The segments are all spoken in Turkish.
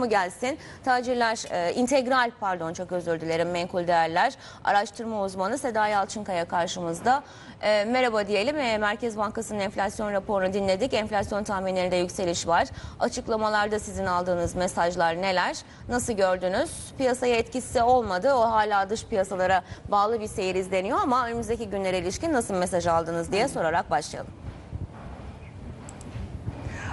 mı gelsin? Tacirler, e, integral pardon çok özür dilerim menkul değerler. Araştırma uzmanı Seda Yalçınkaya karşımızda. E, merhaba diyelim. E, Merkez Bankası'nın enflasyon raporunu dinledik. Enflasyon tahminlerinde yükseliş var. Açıklamalarda sizin aldığınız mesajlar neler? Nasıl gördünüz? Piyasaya etkisi olmadı. O hala dış piyasalara bağlı bir seyir izleniyor ama önümüzdeki günlere ilişkin nasıl mesaj aldınız diye sorarak başlayalım.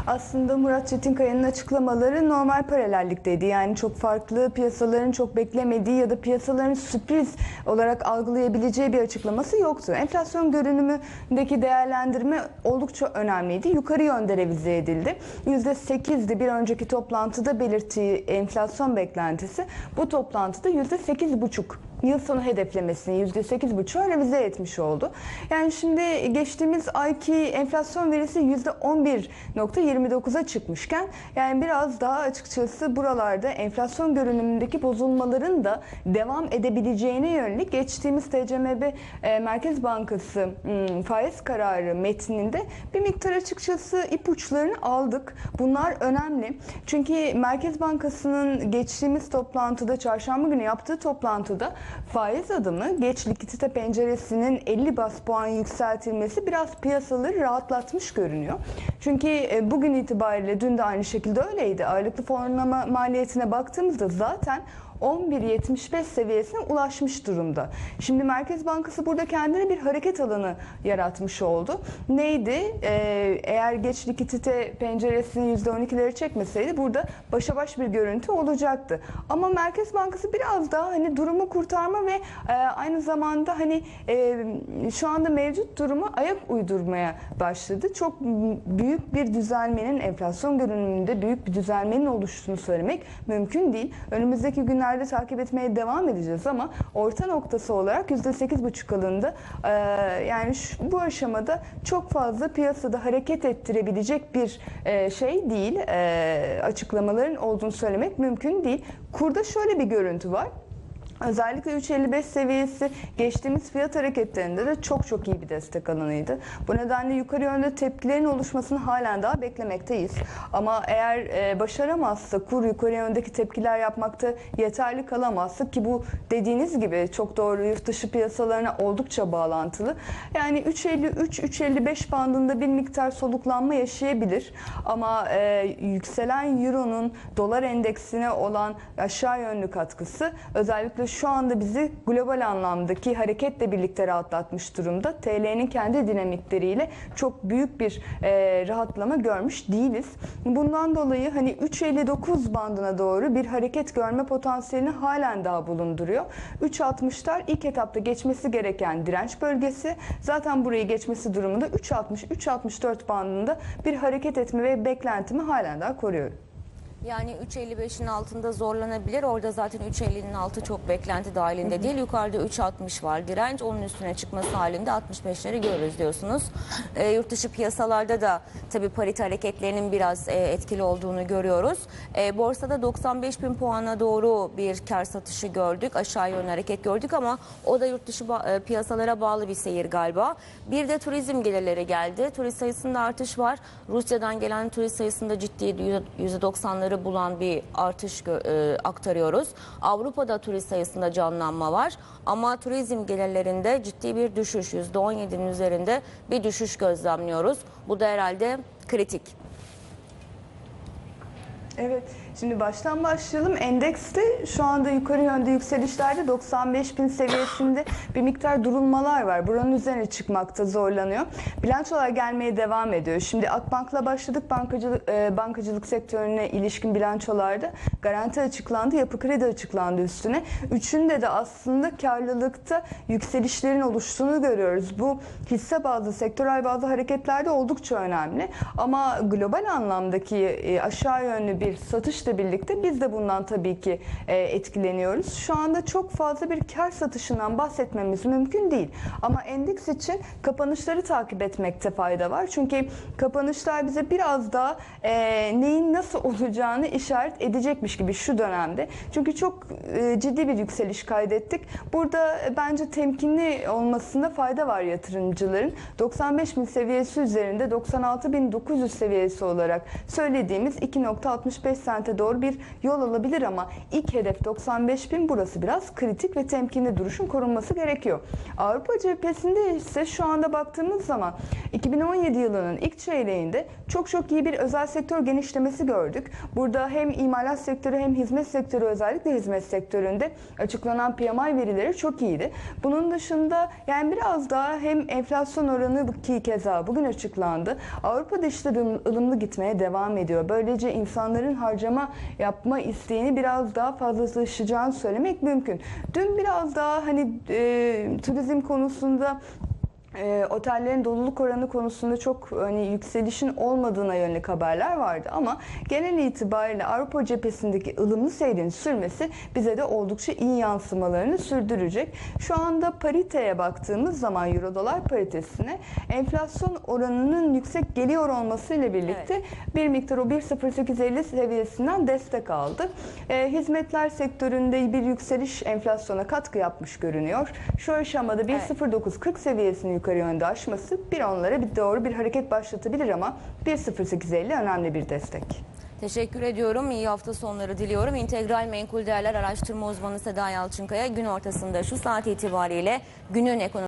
Aslında Murat Çetinkaya'nın açıklamaları normal paralellikteydi. Yani çok farklı piyasaların çok beklemediği ya da piyasaların sürpriz olarak algılayabileceği bir açıklaması yoktu. Enflasyon görünümündeki değerlendirme oldukça önemliydi. Yukarı yönde revize edildi. %8'di bir önceki toplantıda belirttiği enflasyon beklentisi. Bu toplantıda %8,5 yıl sonu hedeflemesini %8,5'a revize etmiş oldu. Yani şimdi geçtiğimiz ayki enflasyon verisi %11.29'a çıkmışken yani biraz daha açıkçası buralarda enflasyon görünümündeki bozulmaların da devam edebileceğine yönelik geçtiğimiz TCMB e, Merkez Bankası hmm, faiz kararı metninde bir miktar açıkçası ipuçlarını aldık. Bunlar önemli. Çünkü Merkez Bankası'nın geçtiğimiz toplantıda çarşamba günü yaptığı toplantıda faiz adımı geç likidite penceresinin 50 bas puan yükseltilmesi biraz piyasaları rahatlatmış görünüyor. Çünkü e, bugün itibariyle dün de aynı şekilde öyleydi. Aylıklı fonlama maliyetine baktığımızda zaten 11.75 seviyesine ulaşmış durumda. Şimdi Merkez Bankası burada kendine bir hareket alanı yaratmış oldu. Neydi? Ee, eğer geç likidite penceresini %12'leri çekmeseydi burada başa baş bir görüntü olacaktı. Ama Merkez Bankası biraz daha hani durumu kurtarma ve e, aynı zamanda hani e, şu anda mevcut duruma ayak uydurmaya başladı. Çok büyük bir düzelmenin enflasyon görünümünde büyük bir düzelmenin oluştuğunu söylemek mümkün değil. Önümüzdeki günler günlerde takip etmeye devam edeceğiz ama orta noktası olarak %8,5 alındı. Ee, yani şu, bu aşamada çok fazla piyasada hareket ettirebilecek bir e, şey değil. E, açıklamaların olduğunu söylemek mümkün değil. Kurda şöyle bir görüntü var. Özellikle 3.55 seviyesi geçtiğimiz fiyat hareketlerinde de çok çok iyi bir destek alanıydı. Bu nedenle yukarı yönde tepkilerin oluşmasını halen daha beklemekteyiz. Ama eğer e, başaramazsa kur yukarı yöndeki tepkiler yapmakta yeterli kalamazsa ki bu dediğiniz gibi çok doğru yurt dışı piyasalarına oldukça bağlantılı. Yani 3.53-3.55 bandında bir miktar soluklanma yaşayabilir. Ama e, yükselen euronun dolar endeksine olan aşağı yönlü katkısı özellikle şu anda bizi global anlamdaki hareketle birlikte rahatlatmış durumda. TL'nin kendi dinamikleriyle çok büyük bir e, rahatlama görmüş değiliz. Bundan dolayı hani 3.59 bandına doğru bir hareket görme potansiyelini halen daha bulunduruyor. 3.60'lar ilk etapta geçmesi gereken direnç bölgesi. Zaten burayı geçmesi durumunda 3.60-3.64 bandında bir hareket etme ve beklentimi halen daha koruyorum. Yani 3.55'in altında zorlanabilir. Orada zaten 3.50'nin altı çok beklenti dahilinde değil. Yukarıda 3.60 var direnç. Onun üstüne çıkması halinde 65'leri görürüz diyorsunuz. E, yurt dışı piyasalarda da tabii parite hareketlerinin biraz e, etkili olduğunu görüyoruz. E, borsada 95 bin puana doğru bir kar satışı gördük. Aşağı yönlü hareket gördük ama o da yurt dışı e, piyasalara bağlı bir seyir galiba. Bir de turizm gelirleri geldi. Turist sayısında artış var. Rusya'dan gelen turist sayısında ciddi %90'ları bulan bir artış e, aktarıyoruz. Avrupa'da turist sayısında canlanma var ama turizm gelirlerinde ciddi bir düşüş %17'nin üzerinde bir düşüş gözlemliyoruz. Bu da herhalde kritik. Evet. Şimdi baştan başlayalım. Endekste şu anda yukarı yönde yükselişlerde 95 bin seviyesinde bir miktar durulmalar var. Buranın üzerine çıkmakta zorlanıyor. Bilançolar gelmeye devam ediyor. Şimdi Akbank'la başladık. Bankacılık, e, bankacılık sektörüne ilişkin bilançolarda garanti açıklandı, yapı kredi açıklandı üstüne. Üçünde de aslında karlılıkta yükselişlerin oluştuğunu görüyoruz. Bu hisse bazı, sektörel bazı hareketlerde oldukça önemli. Ama global anlamdaki e, aşağı yönlü bir satış artışla birlikte biz de bundan tabii ki e, etkileniyoruz. Şu anda çok fazla bir kar satışından bahsetmemiz mümkün değil. Ama endeks için kapanışları takip etmekte fayda var. Çünkü kapanışlar bize biraz daha e, neyin nasıl olacağını işaret edecekmiş gibi şu dönemde. Çünkü çok e, ciddi bir yükseliş kaydettik. Burada e, bence temkinli olmasında fayda var yatırımcıların. 95 bin seviyesi üzerinde 96.900 seviyesi olarak söylediğimiz 2.65 sente doğru bir yol alabilir ama ilk hedef 95 bin burası biraz kritik ve temkinli duruşun korunması gerekiyor. Avrupa cephesinde ise şu anda baktığımız zaman 2017 yılının ilk çeyreğinde çok çok iyi bir özel sektör genişlemesi gördük. Burada hem imalat sektörü hem hizmet sektörü özellikle hizmet sektöründe açıklanan PMI verileri çok iyiydi. Bunun dışında yani biraz daha hem enflasyon oranı ki keza bugün açıklandı. Avrupa'da ılım- ılımlı gitmeye devam ediyor. Böylece insanların harcama yapma isteğini biraz daha fazlalaşacağını söylemek mümkün. Dün biraz daha hani e, turizm konusunda e, otellerin doluluk oranı konusunda çok hani yükselişin olmadığına yönelik haberler vardı ama genel itibariyle Avrupa cephesindeki ılımlı seyrin sürmesi bize de oldukça iyi yansımalarını sürdürecek. Şu anda pariteye baktığımız zaman euro dolar paritesine enflasyon oranının yüksek geliyor olmasıyla birlikte bir miktar o 1.0850 seviyesinden destek aldı. E, hizmetler sektöründe bir yükseliş enflasyona katkı yapmış görünüyor. Şu aşamada 1.0940 seviyesini yukarı yönde aşması bir onlara bir doğru bir hareket başlatabilir ama 1.0850 önemli bir destek. Teşekkür ediyorum. İyi hafta sonları diliyorum. İntegral Menkul Değerler Araştırma Uzmanı Seda Yalçınkaya gün ortasında şu saat itibariyle günün ekonomi